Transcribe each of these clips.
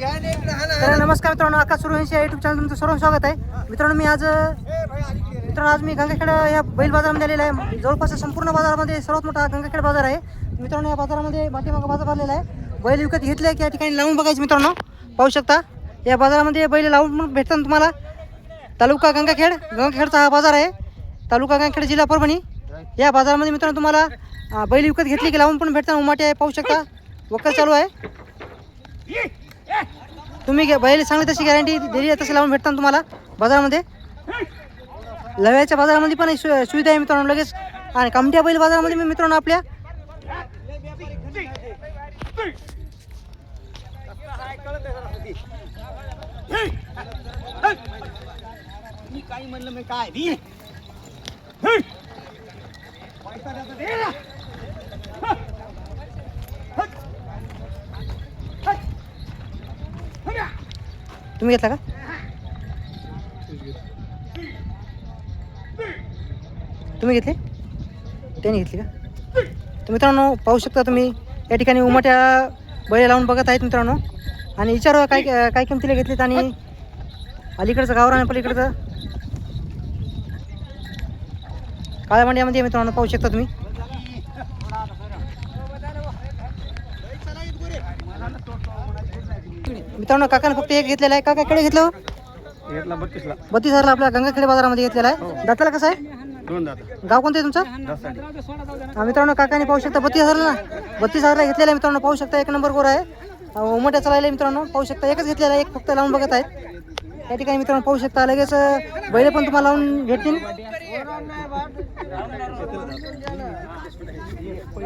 तर नमस्कार मित्रांनो आकाश सुरवंशी या युट्यूब चॅनल तुमचं सर्व स्वागत आहे. मित्रांनो मी आज मित्रांनो आज मी गंगाखेड या बैल बाजारामध्ये आलेला आहे. जवळपास संपूर्ण बाजारामध्ये सर्वात मोठा गंगाखेड बाजार आहे. मित्रांनो या बाजारामध्ये पाठीमागं बाजार भरलेला आहे. बैल विकत घेतले की या ठिकाणी लावून बघायचे मित्रांनो. पाहू शकता. या बाजारामध्ये बैल लावून भेटतात तुम्हाला. तालुका गंगाखेड गंगाखेडचा हा बाजार आहे. तालुका गंगाखेड जिल्हा परभणी. या बाजारामध्ये मित्रांनो तुम्हाला बैल विकत घेतली की लावून पण भेटतात. उमाटे आहे पाहू शकता. वक्कल चालू आहे. तुम्ही घे- बैल सांगली तशी गॅरंटी दिली आहे तशी लावून भेटतात तुम्हाला बाजारामध्ये. लव्याच्या बाजारामध्ये पण सु- सुविधा आहे मित्रांनो लगेच. आणि कामट्या बैल बाजारामध्ये मी मित्रांनो आपल्या. मी काही म्हणलं मी काय? तुम्ही घेतला का? तुम्ही घेतले? त्यांनी घेतली का? तर मित्रांनो पाहू शकता तुम्ही या ठिकाणी उमट्या बैल लावून बघत आहेत मित्रांनो. आणि विचारू काय काय किमतीला घेतलीत आणि अलीकडचं गावरा आणि पलीकडचं? काळ्या मांड्यामध्ये मित्रांनो पाहू शकता तुम्ही. मित्रांनो काकानं फक्त एक घेतलेला आहे. काका कडे घेतलं? हो? घेतला बत्तीसला. बत्तीस हजारला आपल्या गंगाखेडे बाजारामध्ये घेतलेला आहे. दाताला कसं आहे? दोन दादा गाव कोणतं आहे तुमचं? हा, मित्रांनो काकाने पाहू शकता बत्तीस हजारला. बत्तीस हजारला घेतलेला आहे मित्रांनो पाहू शकता. एक नंबर गोर आहे. उमट्या चालायला आहे मित्रांनो पाहू शकता. एकच घेतलेला आहे एक फक्त लावून बघत आहेत या ठिकाणी मित्रांनो पाहू शकता. लगेच अं, बैल पण तुम्हाला लावून भेटतील.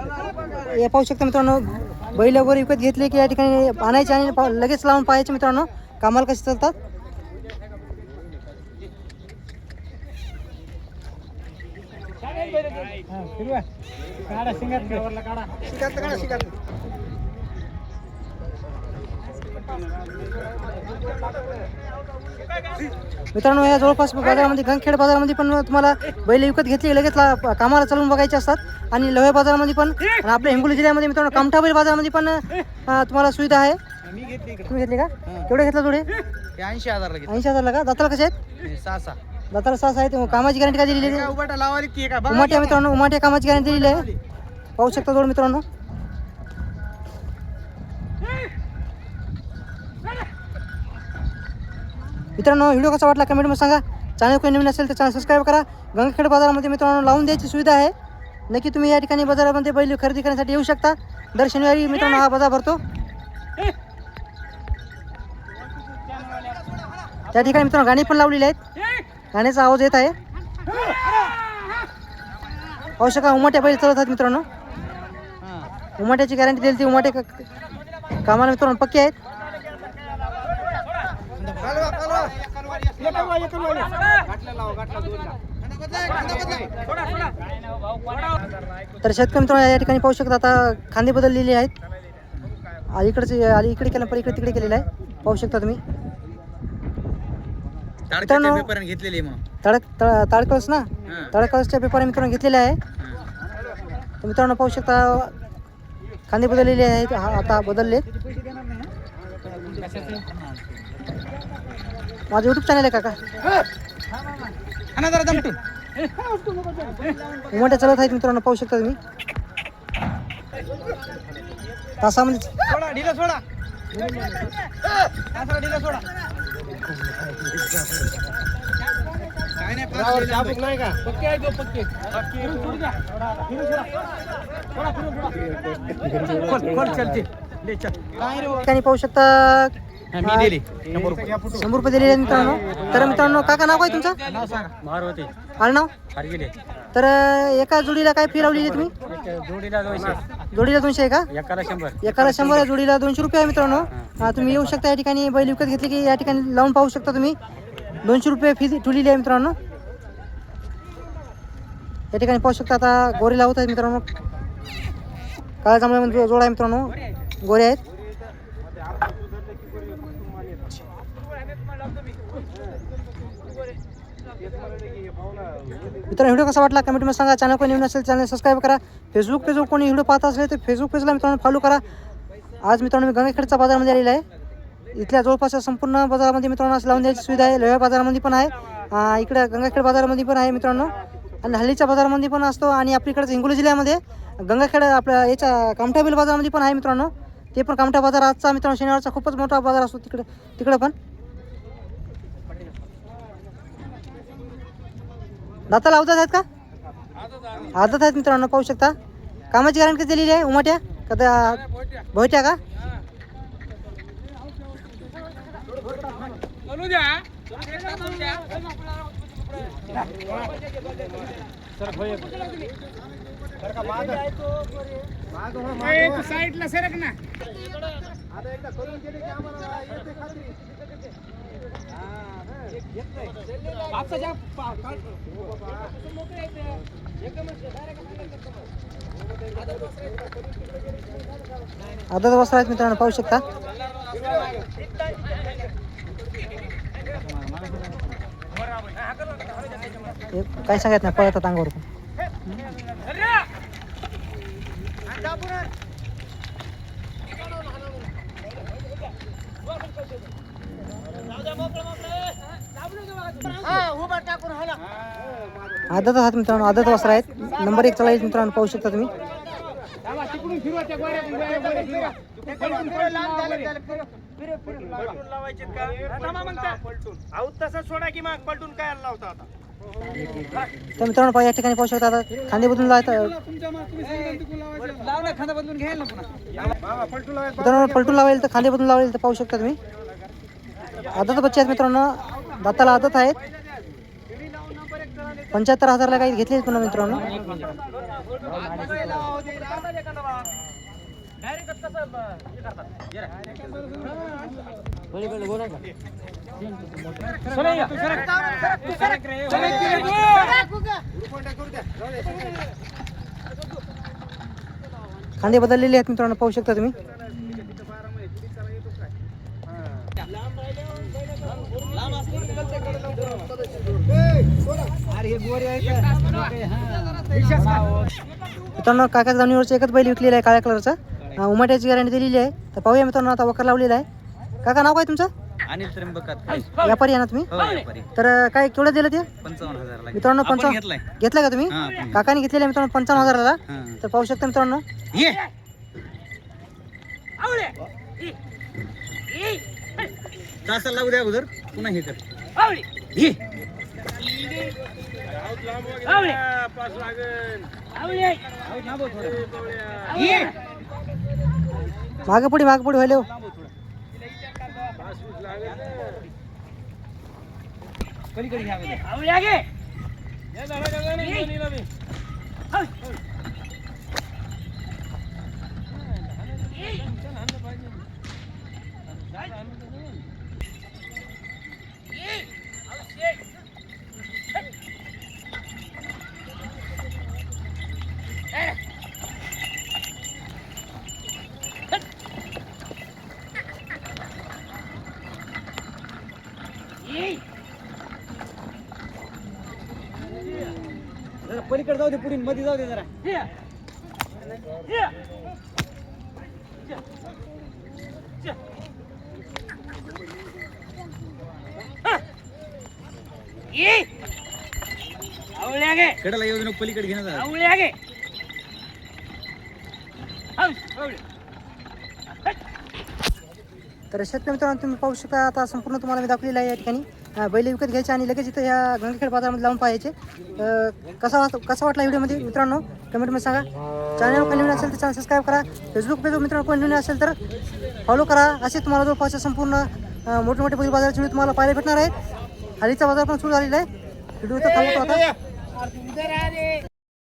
हे पाहू शकता मित्रांनो बैल वगैरे विकत घेतले की या ठिकाणी आणायचे आणि पा- लगेच लावून पाहायचे मित्रांनो कामाला कसे चालतात. मित्रांनो या जवळपास बाजारामध्ये गंगखेड बाजारामध्ये पण तुम्हाला बैल विकत घेतली लगेच कामाला चालून बघायचे असतात. आणि लव्या बाजारामध्ये पण आणि आपल्या हिंगोली जिल्ह्यामध्ये मित्रांनो कामठा बैल बाजारामध्ये पण तुम्हाला सुविधा आहे. मी घेतली तुम्ही घेतली का? केवढे घेतला थोडे ऐंशी हजारला घेतली. ऐंशी हजारला का? दाताला कसे आहेत? सहा सहा. दाताला सहा आहेत. कामाची गॅरंटी काय दिलेली आहे? उमाट्या मित्रांनो उमाट्या कामाची गॅरंटी दिलेली आहे. पाहू शकता जोड मित्रांनो. मित्रांनो व्हिडिओ कसा वाटला कमेंटमध्ये सांगा. चॅनल कोणी नवीन असेल तर चॅनल सबस्क्राईब करा. गंगाखेड बाजारामध्ये मित्रांनो लावून द्यायची सुविधा आहे. नक्की तुम्ही या ठिकाणी बाजारामध्ये बैल खरेदी करण्यासाठी येऊ शकता. दर शनिवारी मित्रांनो हा बाजार भरतो. त्या ठिकाणी मित्रांनो गाणी पण लावलेली आहेत. गाण्याचा आवाज येत आहे. पाहू शका उमाट्या बैल चालत आहेत मित्रांनो. उमाट्याची गॅरंटी दिली ती उमाटे कामाला मित्रांनो पक्के आहेत. तर शेतकरी मित्रांनो या ठिकाणी पाहू शकता आता खांदे बदललेले आहेत. अलीकडचे अली इकडे केलं पण इकडे तिकडे केलेलं आहे. पाहू शकता तुम्ही. घेतलेली मग. तडक तळ- ताडकळस ना? ताडकळसच्या पेपर मित्रांनो घेतलेले आहे. तर मित्रांनो पाहू शकता खांदे बदललेले आहेत. आता बदलले. माझं यूट्यूब चॅनल आहे काका आणा जरा दमटून. उमट्या चालत आहेत मित्रांनो पाहू शकता तुम्ही. तासामध्ये सोडा ढिला सोडा. तासाला ढिला सोडा. काय नाही पाच चाबूक नाही का पक्के आहे तो पक्के खोल खोल चलते? ले चल. काय रे ठिकाणी पाहू शकता मी दिली. शंभर रुपये. शंभर रुपये दिलेले आहेत मित्रांनो. तर मित्रांनो काका नाव काय तुमचं? नाव सांगा मारुती आडनाव हरगिले तर एका जोडीला काय फी लावलेली आहे तुम्ही? जोडीला दोनशे. जोडीला दोनशे आहे का? एकाला शंभर. एकाला शंभर आहे जोडीला दोनशे रुपये आहे मित्रांनो. हा, तुम्ही येऊ शकता या ठिकाणी. बैल विकत घेतली की या ठिकाणी लावून पाहू शकता तुम्ही. दोनशे रुपये फी ठेवलेली आहे मित्रांनो. या ठिकाणी पाहू शकता आता गोरे लावत आहेत मित्रांनो. काळ्या जांभळ्यामध्ये जोड आहे मित्रांनो. गोरे आहेत. मित्रांनो व्हिडिओ कसा वाटला? कमेंटमध्ये सांगा. चॅनल कोणी नवीन असेल चॅनल सबस्क्राईब करा. फेसबुक पेजवर कोणी व्हिडिओ पाहत असले तर फेसबुक पेजला मित्रांनो फॉलो करा. आज मित्रांनो मी गंगाखेडचा बाजारमध्ये आलेला आहे. इथल्या जवळपासच्या संपूर्ण बाजारामध्ये मित्रांनो असं लावून द्यायची सुविधा आहे. लोह्या बाजारामध्ये पण आहे. इकडे गंगाखेड बाजारामध्ये पण आहे मित्रांनो. आणि हल्लीच्या बाजारामध्ये पण असतो आणि आपल्याकडे हिंगोली जिल्ह्यामध्ये गंगाखेड आपल्या याच्या कामठाबिल बाजारामध्ये पण आहे मित्रांनो. ते पण कामठा बाजार. आजचा मित्रांनो शनिवारचा खूपच मोठा बाजार असतो तिकडे तिकडे पण. दाता लावतात आहेत का? आदत आहेत मित्रांनो पाहू शकता. कामाची गॅरंटी कधी दिलेली आहे उमाट्या? का त्या भोयट्या का? साईडला सरक ना. आदत वस्त्र आहेत मित्रांनो पाहू शकता. काय सांगत नाही पळतात अंगावर आदत आहात मित्रांनो आदत वस्त्र आहेत. नंबर एक चलायचे मित्रांनो पाहू शकता तुम्ही. तर मित्रांनो पहा या ठिकाणी पाहू शकता आता. खांदे बदलून लावायचं. मित्रांनो पलटून लावायला तर खांदे बदलून लावायला तर पाहू शकता तुम्ही. आदत बच्चे आहेत मित्रांनो. दाताला आदत आहेत. पंच्याहत्तर हजारला काही घेतले पुन्हा मित्रांनो? खांदे बदललेले आहेत मित्रांनो पाहू शकता तुम्ही. मित्रांनो काका जमिनीवरचं एकच बैल विकलेला आहे काळ्या कलरचा. उमाट्याची गॅरंटी दिलेली आहे. तर पाहूया मित्रांनो आता वकर लावलेला आहे. काका नाव काय तुमचं? अनिल त्र्यंबकात. व्यापारी आहे ना तुम्ही? हो तर काय केवढं दिलं ते? पंचावन्न मित्रांनो पंचावन्न घेतला का तुम्ही? काकाने घेतलेला मित्रांनो पंचावन्न हजाराला. तर पाहू शकता मित्रांनो. तासाला लागू द्या अगोदर. पुन्हा हे कर. ये ये मागे पुढे मागे पुढे व्हायला हो. पलीकडे घ्या अगोदर. जरा पलीकडे जाऊ दे पुढे मध्ये जाऊ दे जरा. कडेला येऊ दे नको, पलीकडे घेणं जरा. तर शेतकरी मित्रांनो तुम्ही पाहू शकता आता संपूर्ण तुम्हाला मी दाखवलेलं आहे या ठिकाणी बैल विकत घ्यायचे आणि लगेच इथं या गंगखेड बाजारामध्ये लावून पाहायचे कसा वाट कसा वाटला व्हिडिओमध्ये मित्रांनो कमेंटमध्ये सांगा चॅनल कोण नवीन असेल तर चॅनल सबस्क्राईब करा फेसबुक पेज मित्रांनो कोण नवीन असेल तर फॉलो करा असे तुम्हाला जवळपासच्या संपूर्ण मोठे मोठे बैल बाजाराचे व्हिडिओ तुम्हाला पाहायला भेटणार आहेत हल्लीचा बाजार पण सुरू झालेला आहे व्हिडिओ तर थांबतो आता